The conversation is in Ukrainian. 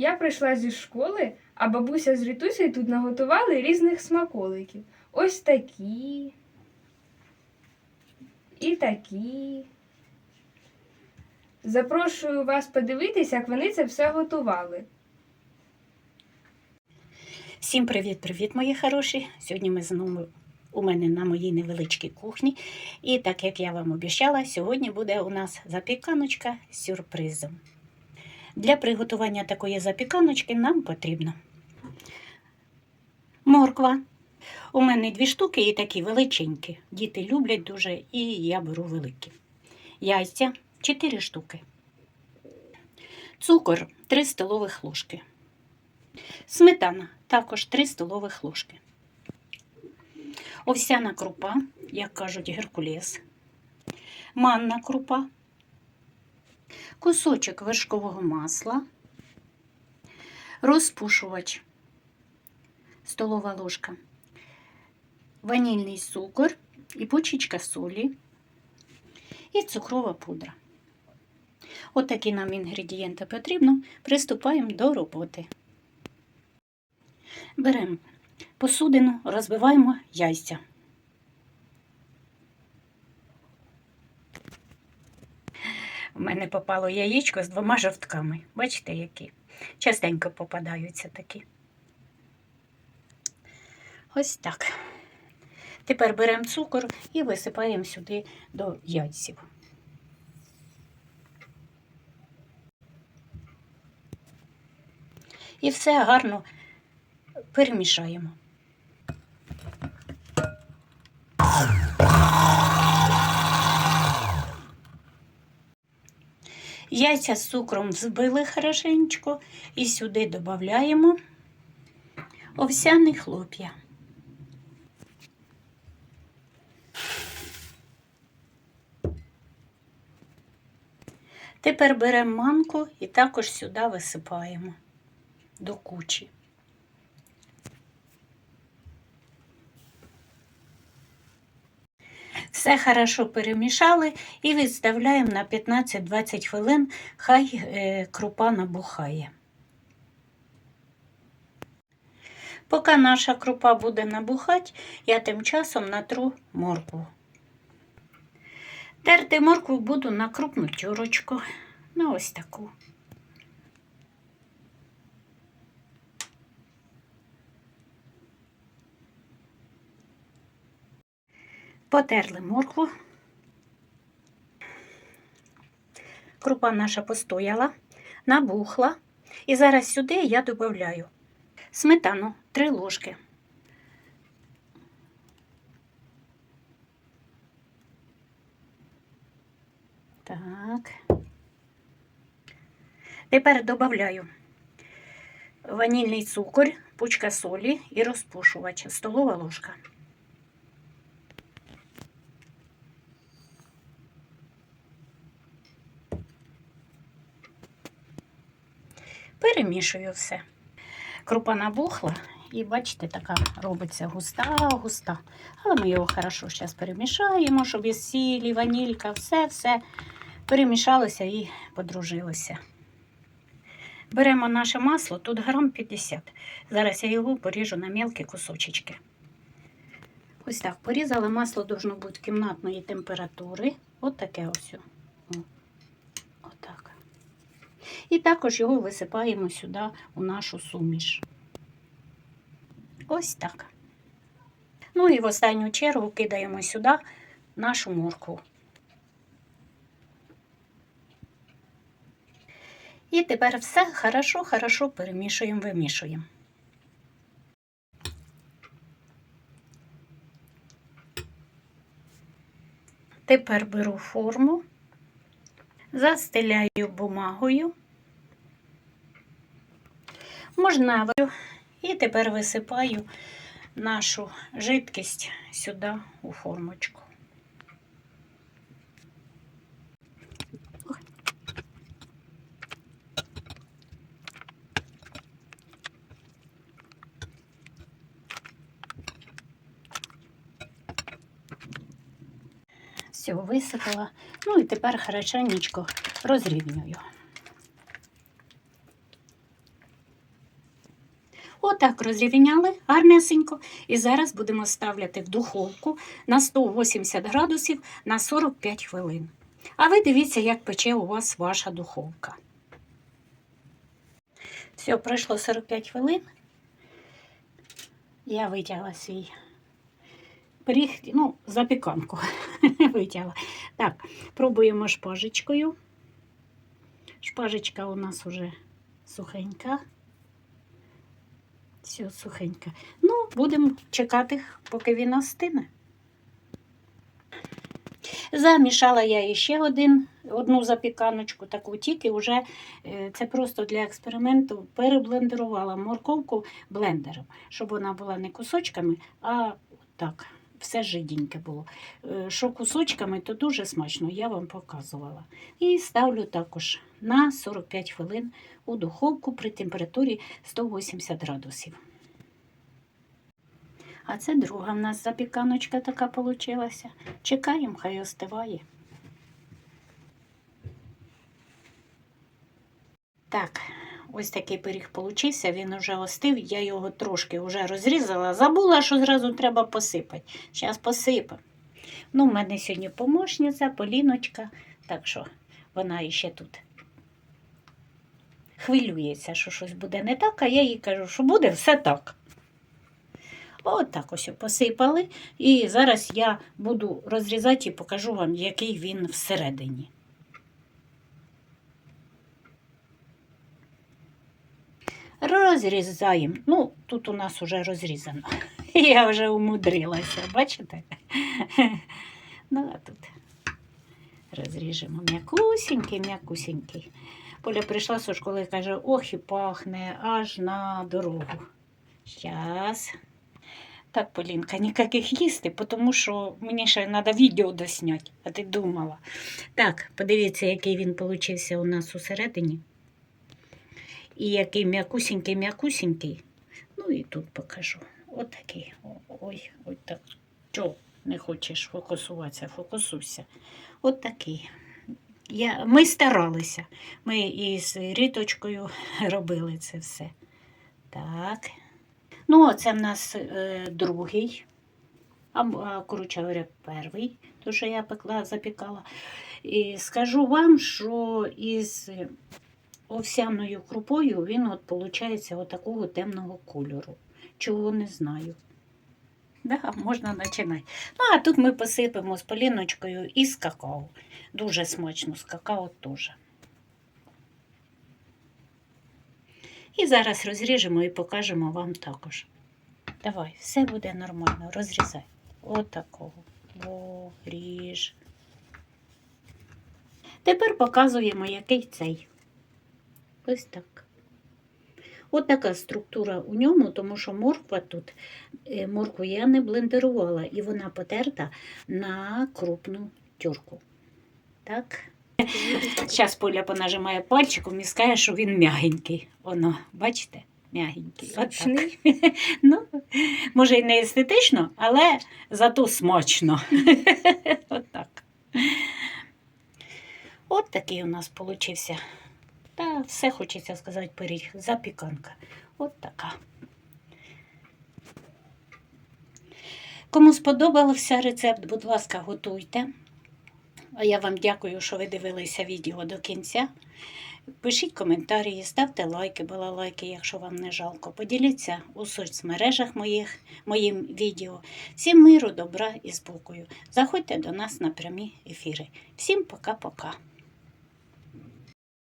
Я прийшла зі школи, а бабуся з Рітусею тут наготували різних смаколиків. Ось такі. І такі. Запрошую вас подивитися, як вони це все готували. Всім привіт-привіт, мої хороші! Сьогодні ми знову у мене на моїй невеличкій кухні. І так як я вам обіцяла, сьогодні буде у нас запіканочка з сюрпризом. Для приготування такої запіканочки нам потрібно морква. У мене дві штуки і такі величенькі. Діти люблять дуже, і я беру великі. Яйця 4 штуки. Цукор 3 столових ложки. Сметана також 3 столових ложки. Овсяна крупа, як кажуть, геркулес. Манна крупа. Кусочок вершкового масла. Розпушувач. Столова ложка. Ванільний цукор і почечка солі. І цукрова пудра. Отакі нам інгредієнти потрібно. Приступаємо до роботи. Беремо посудину, розбиваємо яйця. У мене попало яєчко з двома жовтками. Бачите, які? Частенько попадаються такі. Ось так. Тепер беремо цукор і висипаємо сюди до яйців. І все гарно перемішаємо. Яйця з цукром взбили хорошенько і сюди додаємо овсяний хлоп'я. Тепер беремо манку і також сюди висипаємо до кучі. Все хорошо перемішали і відставляємо на 15-20 хвилин, хай е, крупа набухає. Поки наша крупа буде набухати, я тим часом натру моркву. Терти моркву буду на крупну тюрочку, на ось таку. Потерли моркву. Крупа наша постояла, набухла. І зараз сюди я додаю сметану 3 ложки. Так. Тепер додаю ванільний цукор, пучка солі і розпушувач, столова ложка. Перемішую все. Крупа набухла і, бачите, така робиться густа-густа. Але ми його хорошо зараз перемішаємо, щоб і сіль, і ванілька, все-все перемішалося і подружилося. Беремо наше масло, тут грам 50. Зараз я його поріжу на мелкі кусочечки. Ось так, порізала масло должно бути кімнатної температури. От таке ось. І також його висипаємо сюди у нашу суміш. Ось так. Ну і в останню чергу кидаємо сюди нашу моркву. І тепер все хорошо-хорошо перемішуємо, вимішуємо. Тепер беру форму, застеляю бумагою, можна і тепер висипаю нашу жидкість сюди у формочку. Все, висипала. Ну і тепер хорошенечко розрівнюю. Отак розрівняли гарнесенько. І зараз будемо ставляти в духовку на 180 градусів на 45 хвилин. А ви дивіться, як пече у вас ваша духовка. Все, пройшло 45 хвилин. Я витягла свій пиріг, ну, запіканку витягла. Так, пробуємо шпажечкою. Шпажечка у нас уже сухенька. Все сухенька. Ну, будемо чекати, поки він остине. Замішала я ще один, одну запіканочку, таку тільки вже е, це просто для експерименту переблендерувала морковку блендером, щоб вона була не кусочками, а так, все жиденьке було. Е, Що кусочками, то дуже смачно, я вам показувала. І ставлю також на 45 хвилин у духовку при температурі 180 градусів. А це друга в нас запіканочка така получилася. Чекаємо, хай остиває. Так, ось такий пиріг получився, він вже остив, я його трошки вже розрізала. Забула, що зразу треба посипати. Зараз посипемо. Ну, в мене сьогодні помощниця, Поліночка, так що вона іще тут хвилюється, що щось буде не так, а я їй кажу, що буде все так. От так ось посипали. І зараз я буду розрізати і покажу вам, який він всередині. Розрізаємо. Ну, тут у нас вже розрізано. Я вже умудрилася, бачите? Ну, а тут розріжемо м'якусінький, м'якусінький. Поля прийшла з школи і каже, ох і пахне аж на дорогу. Щас. Так, Полінка, ніяких їсти, тому що мені ще треба відео досняти, а ти думала. Так, подивіться, який він получився у нас усередині. І який м'якусінький, м'якусінький. Ну і тут покажу. Отакий. Ой, ой так. Чого не хочеш фокусуватися? Фокусуйся. От такий. Я, ми старалися. Ми із Ріточкою робили це все. Так. Ну, а це в нас е, другий, а, а коротше говоря, перший, то, що я пекла, запікала. І скажу вам, що із овсяною крупою він от получається отакого темного кольору. Чого не знаю. Да, можна починати. Ну, а тут ми посипемо з поліночкою і з какао. Дуже смачно, з какао теж. І зараз розріжемо і покажемо вам також. Давай, все буде нормально, розрізай. Отакого. О, ріж. Тепер показуємо, який цей. Ось так. От така структура у ньому, тому що морква тут, е, моркву я не блендерувала, і вона потерта на крупну тюрку. Так. Зараз Поля понажимає пальчиком і скаже, що він м'ягенький. Воно, бачите? М'ягенький. Ну, може, і не естетично, але зато смачно. От так. От такий у нас получився. Все хочеться сказати пиріг. Запіканка. От така. Кому сподобався рецепт, будь ласка, готуйте. А я вам дякую, що ви дивилися відео до кінця. Пишіть коментарі, ставте лайки, балалайки, якщо вам не жалко. Поділіться у соцмережах моїх, моїм відео. Всім миру, добра і спокою. Заходьте до нас на прямі ефіри. Всім пока-пока.